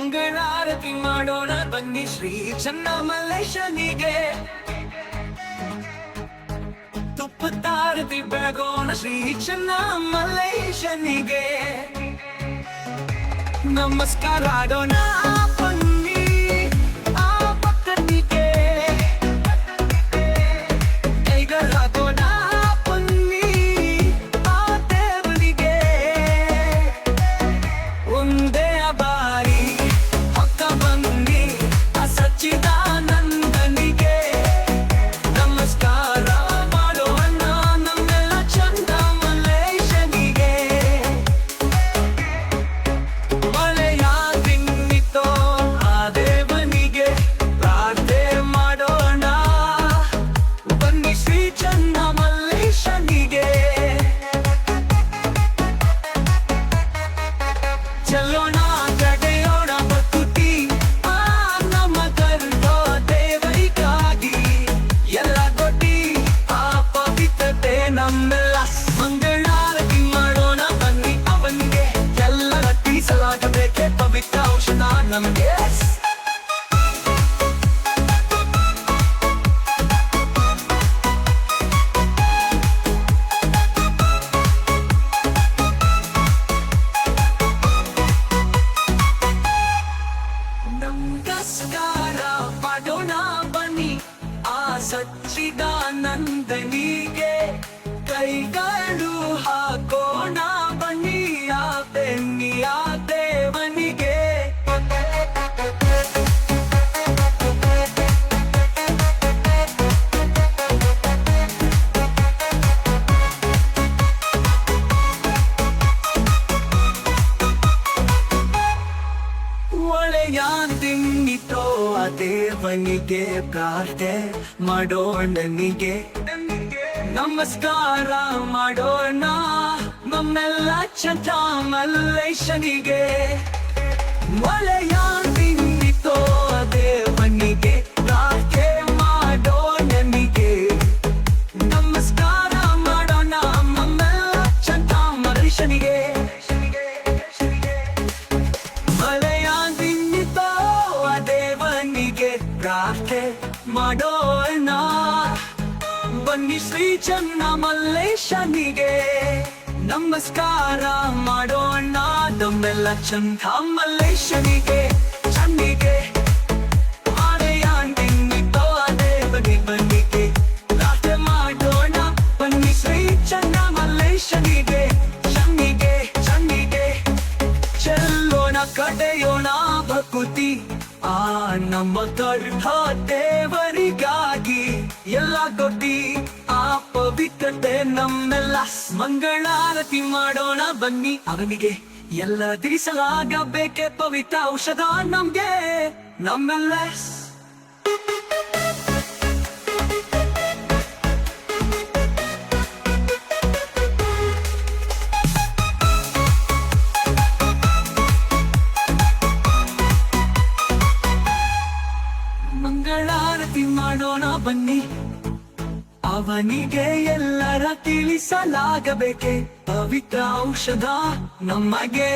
ಮಂಗಳಾರತಿ ಮಾಡೋಣ ಬನ್ನಿ ಶ್ರೀ ಚನ್ನಮಲ್ಲೇಶನಿಗೆ. ತುಪ್ಪತ್ತಾರತಿ ಬೆಳಗೋಣ ಶ್ರೀ ಚನ್ನಮಲ್ಲೇಶನಿಗೆ. ನಮಸ್ಕಾರ ಆಡೋಣ. ಚಲೋಣ ಕಡೆಯೋಣ ಬರ್ತುತಿ ಆ, ನಮ್ಮ ಕರ್ದೋ ದೇವರಿಗಾಗಿ ಎಲ್ಲ ಕೊಟ್ಟಿ. ಆ ಪವಿತ್ರತೆ ನಮ್ಮೆಲ್ಲ. ಮಂಗಳಾರತಿ ಮಾಡೋಣ ಬನ್ನಿ ಅವನಿಗೆ. ಎಲ್ಲ ತೀಸಲಾಗಬೇಕೆ ಪವಿತ್ರ ಔಷಧ ನಮಗೆ. ಸಚ್ಚಿದಾನಂದನಿಗೆ ಕೈಗಳು ಹಾಕೋಣ ದೇವನಿಗೆ ಪ್ರಾರ್ಥೆ ಮಾಡೋಣನಿಗೆ. ನಮಸ್ಕಾರ ಮಾಡೋಣ ನಮ್ಮೆಲ್ಲ ಚಟ ಮಲ್ಲೇಶನಿಗೆ. ಒಳೆಯ ತಿನ್ನಿತೋ ಪ್ರಾರ್ಥನೆ ಮಾಡೋಣ. ಬನ್ನಿ ಶ್ರೀ ಚನ್ನ ಮಲ್ಲೇಶನಿಗೆ ನಮಸ್ಕಾರ ಮಾಡೋಣ. ನಮ್ಮೆಲ್ಲ ಚಂದ ಮಲ್ಲೇಶನಿಗೆ ಚನ್ನಿಗೆ ಕಡೆಯೋಣ ಭಕುತಿ. ಆ ನಮ್ಮ ದೊಡ್ಡ ದೇವರಿಗಾಗಿ ಎಲ್ಲ ಕೊಟ್ಟಿ, ಆ ಪವಿತ್ರತೆ ನಮ್ಮೆಲ್ಲ ಮಂಗಳಾರತಿ ಮಾಡೋಣ ಬನ್ನಿ. ಅವನಿಗೆ ಎಲ್ಲ ತಿಳಿಸಲಾಗಬೇಕೆ ಪವಿತ್ರ ಔಷಧ ನಮ್ಗೆ. ನಮ್ಮೆಲ್ಲ ಮಂಗಳಾರತಿ ಮಾಡೋಣ ಬನ್ನಿ. ಅವನಿಗೆ ಎಲ್ಲರ ತಿಳಿಸಲಾಗಬೇಕೆ? ಪವಿತ್ರ ಔಷಧ ನಮಗೆ